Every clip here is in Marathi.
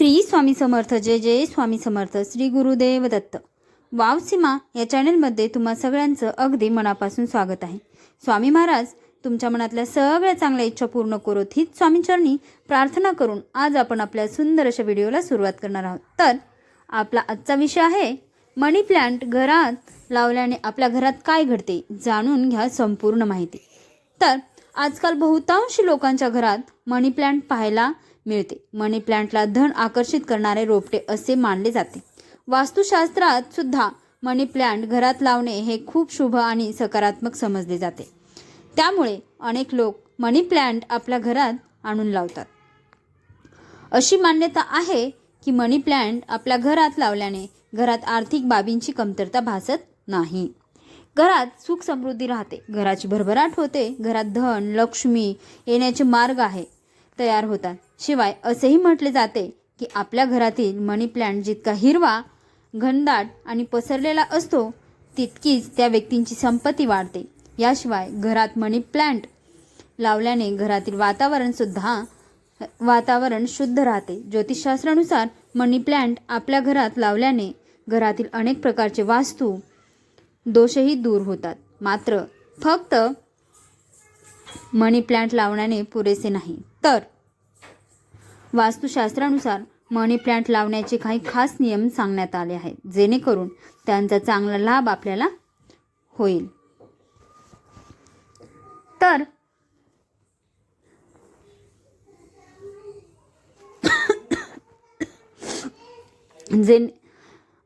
श्री स्वामी समर्थ जय जय स्वामी समर्थ श्री गुरुदेव दत्त. वाव सीमा या चॅनलमध्ये तुम्हा सगळ्यांचं अगदी मनापासून स्वागत आहे. स्वामी महाराज तुमच्या मनातल्या सगळ्या चांगल्या इच्छा पूर्ण करोत हीच स्वामीचरणी प्रार्थना करून आज आपण आपल्या सुंदर अशा व्हिडिओला सुरुवात करणार आहोत. तर आपला आजचा विषय आहे मनी प्लांट घरात लावल्याने आपल्या घरात काय घडते जाणून घ्या संपूर्ण माहिती. तर आजकाल बहुतांश लोकांच्या घरात मनी प्लांट पाहायला मिळते. मनी प्लांटला धन आकर्षित करणारे रोपटे असे मानले जाते. वास्तुशास्त्रात सुद्धा मनी प्लांट घरात लावणे हे खूप शुभ आणि सकारात्मक समजले जाते. त्यामुळे अनेक लोक मनी प्लांट आपल्या घरात आणून लावतात. अशी मान्यता आहे की मनी प्लांट आपल्या घरात लावल्याने घरात आर्थिक बाबींची कमतरता भासत नाही. घरात सुख समृद्धी राहते. घराची भरभराट होते. घरात धन लक्ष्मी येण्याचे मार्ग आहे. तयार होतात. शिवाय असेही म्हटले जाते की आपल्या घरातील मनी प्लांट जितका हिरवा घनदाट आणि पसरलेला असतो तितकीच त्या व्यक्तींची संपत्ती वाढते. याशिवाय घरात मनी प्लांट लावल्याने घरातील वातावरणसुद्धा वातावरण शुद्ध राहते. ज्योतिषशास्त्रानुसार मनी प्लांट आपल्या घरात लावल्याने घरातील अनेक प्रकारचे वास्तू दोषही दूर होतात. मात्र फक्त मनी प्लांट लावण्याने पुरेसे नाही. तर वास्तुशास्त्रानुसार मनी प्लांट लावण्याचे काही खास नियम सांगण्यात आले आहेत जेणेकरून त्यांचा चांगला लाभ आपल्याला होईल. तर जे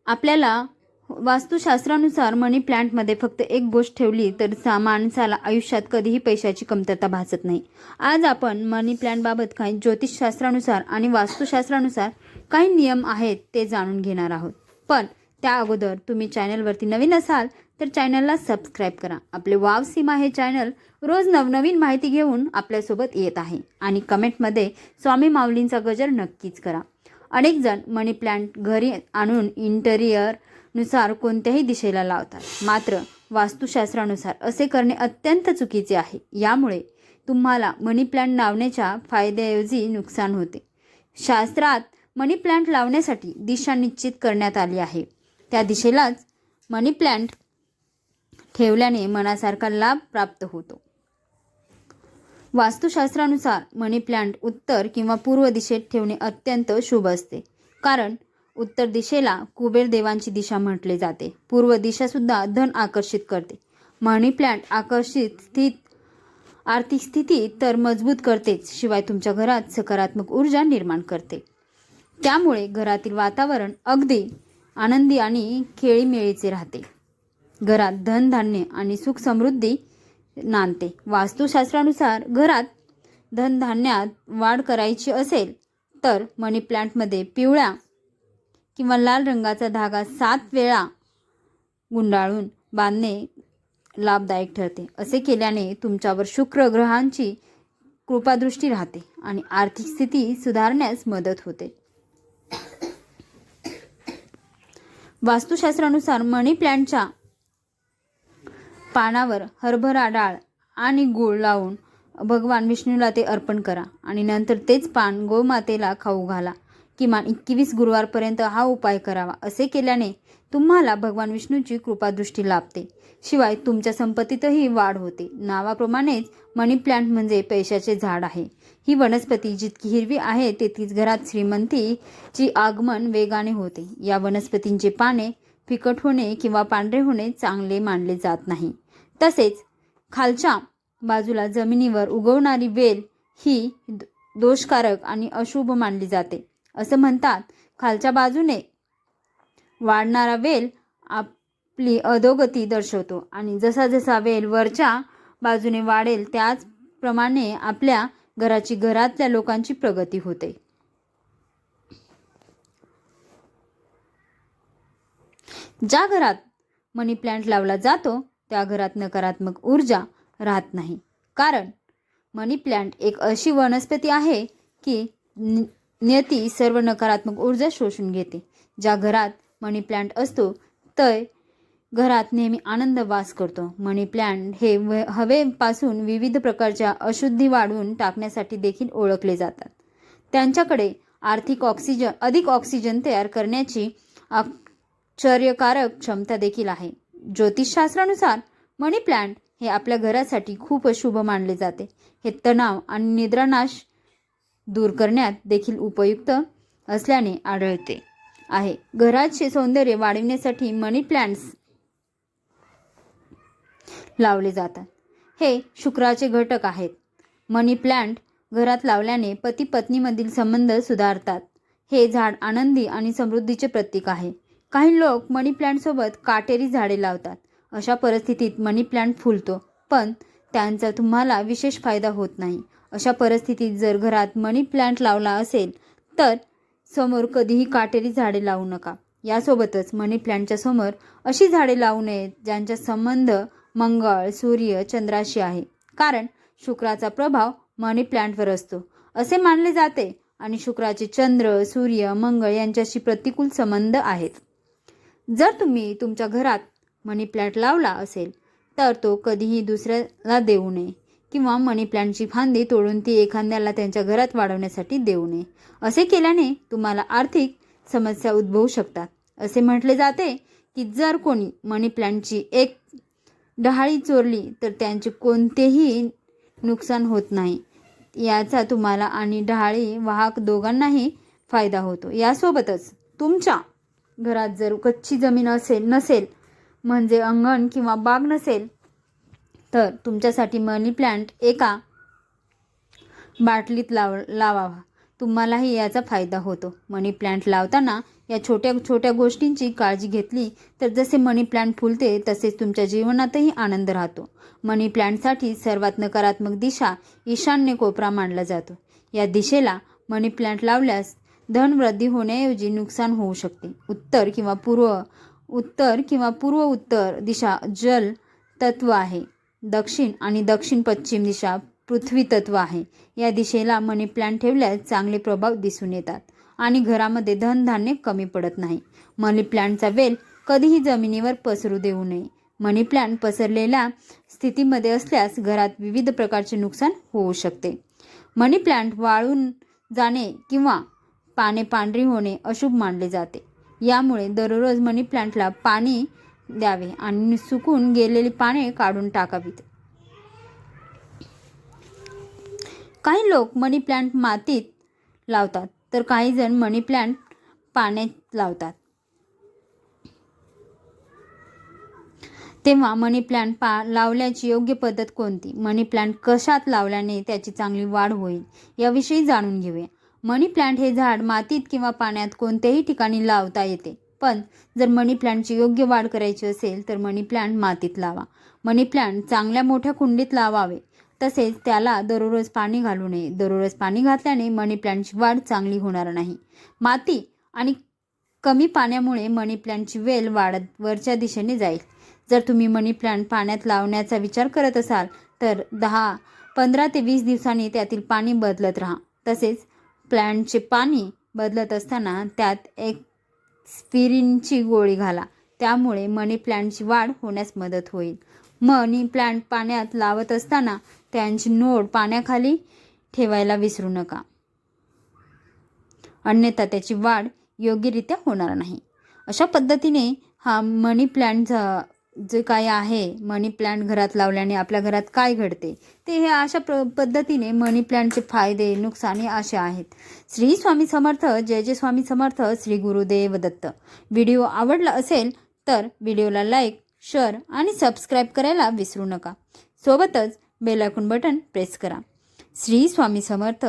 आपल्याला वास्तुशास्त्रानुसार मनी प्लांटमध्ये फक्त एक गोष्ट ठेवली तर सा माणसाला आयुष्यात कधीही पैशाची कमतरता भासत नाही. आज आपण मनी प्लांटबाबत काही ज्योतिषशास्त्रानुसार आणि वास्तुशास्त्रानुसार काही नियम आहेत ते जाणून घेणार आहोत. पण त्या अगोदर तुम्ही चॅनलवरती नवीन असाल तर चॅनलला सबस्क्राईब करा. आपले वाव सीमा हे चॅनल रोज नवनवीन माहिती घेऊन आपल्यासोबत येत आहे आणि कमेंटमध्ये स्वामी माऊलींचा गजर नक्कीच करा. अनेक जण मनी प्लांट घरी आणून इंटेरियर नुसार कोणत्याही दिशेला लावतात. मात्र वास्तुशास्त्रानुसार असे करणे अत्यंत चुकीचे आहे. यामुळे तुम्हाला मनी प्लांट लावण्याच्या फायद्याऐवजी नुकसान होते. शास्त्रात मनी प्लांट लावण्यासाठी दिशा निश्चित करण्यात आली आहे. त्या दिशेलाच मनी प्लांट ठेवल्याने मनासारखा लाभ प्राप्त होतो. वास्तुशास्त्रानुसार मनी प्लांट उत्तर किंवा पूर्व दिशेत ठेवणे अत्यंत शुभ असते. कारण उत्तर दिशेला कुबेर देवांची दिशा म्हटले जाते. पूर्व दिशासुद्धा धन आकर्षित करते. मनी प्लांट आकर्षित स्थित आर्थिक स्थिती तर मजबूत करतेच शिवाय तुमच्या घरात सकारात्मक ऊर्जा निर्माण करते. त्यामुळे घरातील वातावरण अगदी आनंदी आणि खेळीमेळीचे राहते. घरात धनधान्य आणि सुख समृद्धी नांदते. वास्तुशास्त्रानुसार घरात धनधान्यात वाढ करायची असेल तर मनी प्लांटमध्ये पिवळ्या किंवा लाल रंगाचा धागा सात वेळा गुंडाळून बांधणे लाभदायक ठरते. असे केल्याने तुमच्यावर शुक्र ग्रहांची कृपादृष्टी राहते आणि आर्थिक स्थिती सुधारण्यास मदत होते. वास्तुशास्त्रानुसार मनी प्लांटच्या पानावर हरभरा डाळ आणि गूळ लावून भगवान विष्णूला ते अर्पण करा आणि नंतर तेच पान गोमातेला खाऊ घाला. किमान एकवीस गुरुवारपर्यंत हा उपाय करावा असे केल्याने तुम्हाला भगवान विष्णूची कृपादृष्टी लाभते. शिवाय तुमच्या संपत्तीतही वाढ होते. नावाप्रमाणेच मनी प्लांट म्हणजे पैशाचे झाड आहे. ही वनस्पती जितकी हिरवी आहे तितकीच घरात श्रीमंतीची आगमन वेगाने होते. या वनस्पतींचे पाने फिकट होणे किंवा पांढरे होणे चांगले मानले जात नाही. तसेच खालच्या बाजूला जमिनीवर उगवणारी वेल ही दोषकारक आणि अशुभ मानली जाते. असं म्हणतात. खालच्या बाजूने वाढणारा वेल आपली अधोगती दर्शवतो आणि जसा जसा वेल वरच्या बाजूने वाढेल त्याचप्रमाणे आपल्या घराची घरातल्या लोकांची प्रगती होते. ज्या घरात मनी प्लांट लावला जातो त्या घरात नकारात्मक ऊर्जा राहत नाही. कारण मनी प्लांट एक अशी वनस्पती आहे की नियती सर्व नकारात्मक ऊर्जा शोषून घेते. ज्या घरात मनी प्लांट असतो तर घरात नेहमी आनंद वास करतो. मनी प्लांट हे हवेपासून विविध प्रकारच्या अशुद्धी वाढवून टाकण्यासाठी देखील ओळखले जातात. त्यांच्याकडे आर्थिक ऑक्सिजन अधिक ऑक्सिजन तयार करण्याची आश्चर्यकारक क्षमता देखील आहे. ज्योतिषशास्त्रानुसार मनी प्लांट हे आपल्या घरासाठी खूप शुभ मानले जाते. हे तणाव आणि निद्रानाश दूर करण्यात देखील उपयुक्त असल्याने आढळते. आहे. घराचे सौंदर्य वाढविण्यासाठी मनी प्लांट्स लावले जातात. हे शुक्राचे घटक आहेत. मनी प्लांट घरात लावल्याने पती पत्नीमधील संबंध सुधारतात. हे झाड आनंदी आणि समृद्धीचे प्रतीक आहे. काही लोक मनी प्लांटसोबत काटेरी झाडे लावतात. अशा परिस्थितीत मनी प्लांट फुलतो पण त्यांचा तुम्हाला विशेष फायदा होत नाही. अशा परिस्थितीत जर घरात मनी प्लांट लावला असेल तर समोर कधीही काटेरी झाडे लावू नका. यासोबतच मनी प्लांटच्या समोर अशी झाडे लावू नयेत ज्यांचा संबंध मंगळ सूर्य चंद्राशी आहे. कारण शुक्राचा प्रभाव मनी प्लांटवर असतो. असे मानले जाते आणि शुक्राचे चंद्र सूर्य मंगळ यांच्याशी प्रतिकूल संबंध आहेत. जर तुम्ही तुमच्या घरात मनी प्लांट लावला असेल तर तो कधीही दुसऱ्याला देऊ नये. किंवा मनी प्लांटची फांदी तोडून ती एखाद्याला त्यांच्या घरात वाढवण्यासाठी देऊ नये. असे केल्याने तुम्हाला आर्थिक समस्या उद्भवू शकतात. असे म्हटले जाते की जर कोणी मनी प्लांटची एक डहाळी चोरली तर त्यांचे कोणतेही नुकसान होत नाही. याचा तुम्हाला आणि डहाळी वाहक दोघांनाही फायदा होतो. यासोबतच तुमच्या घरात जर कच्ची जमीन असेल नसेल म्हणजे अंगण किंवा बाग नसेल तर तुमच्यासाठी मनी प्लांट एका बाटलीत लाव लावावा. तुम्हालाही याचा फायदा होतो. मनी प्लांट लावताना या छोट्या छोट्या गोष्टींची काळजी घेतली तर जसे मनी प्लांट फुलते तसेच तुमच्या जीवनातही आनंद राहतो. मनी प्लांटसाठी सर्वात नकारात्मक दिशा ईशान्य कोपरा मानला जातो. या दिशेला मनी प्लांट लावल्यास धनवृद्धी होण्याऐवजी नुकसान होऊ शकते. उत्तर किंवा पूर्व उत्तर किंवा पूर्व उत्तर दिशा जल तत्व आहे. दक्षिण आणि दक्षिण पश्चिम दिशा पृथ्वी तत्व आहे. या दिशेला मनी प्लांट ठेवल्यास चांगले प्रभाव दिसून येतात आणि घरामध्ये धनधान्य कमी पडत नाही. मनी प्लांटचा वेल कधीही जमिनीवर पसरू देऊ नये. मनी प्लांट पसरलेल्या स्थितीमध्ये असल्यास घरात विविध प्रकारचे नुकसान होऊ शकते. मनी प्लांट वाळून जाणे किंवा पाने पांढरी होणे अशुभ मानले जाते. यामुळे दररोज मनी प्लांटला पाणी द्यावे आणि सुकून गेलेली पाने काढून टाकावीत. काही लोक मनी प्लांट मातीत लावतात तर काही जण मनी प्लांट पाण्यात लावतात. तेव्हा मनी प्लांट पा लावल्याची योग्य पद्धत कोणती? मनी प्लांट कशात लावल्याने त्याची चांगली वाढ होईल याविषयी जाणून घेऊया. मनी प्लांट हे झाड मातीत किंवा पाण्यात कोणत्याही ठिकाणी लावता येते. पण जर मनी प्लांटची योग्य वाढ करायची असेल तर मनी प्लांट मातीत लावा. मनी प्लांट चांगल्या मोठ्या कुंडीत लावावे. तसेच त्याला दररोज पाणी घालू नये. दररोज पाणी घातल्याने मनी प्लांटची वाढ चांगली होणार नाही. माती आणि कमी पाण्यामुळे मनी प्लांटची वेल वाढत वरच्या दिशेने जाईल. जर तुम्ही मनी प्लांट पाण्यात लावण्याचा विचार करत असाल तर दहा पंधरा ते वीस दिवसांनी त्यातील पाणी बदलत राहा. तसेच प्लांटचे पाणी बदलत असताना त्यात एक स्पिरिनची गोळी घाला. त्यामुळे मनी प्लांटची वाढ होण्यास मदत होईल. मनी प्लांट पाण्यात लावत असताना त्यांची नोड पाण्याखाली ठेवायला विसरू नका. अन्यथा त्याची वाढ योग्यरित्या होणार नाही. अशा पद्धतीने हा मनी प्लांटचा जे काय आहे मनी प्लांट घरात लावल्याने आपल्या घरात काय घडते ते हे अशा प्र पद्धतीने मनी प्लांटचे फायदे नुकसाने असे आहेत. श्री स्वामी समर्थ जय जय स्वामी समर्थ श्री गुरुदेव दत्त. व्हिडिओ आवडला असेल तर व्हिडिओला लाईक शेअर आणि सबस्क्राईब करायला विसरू नका. सोबतच बेल आयकॉन बटन प्रेस करा. श्री स्वामी समर्थ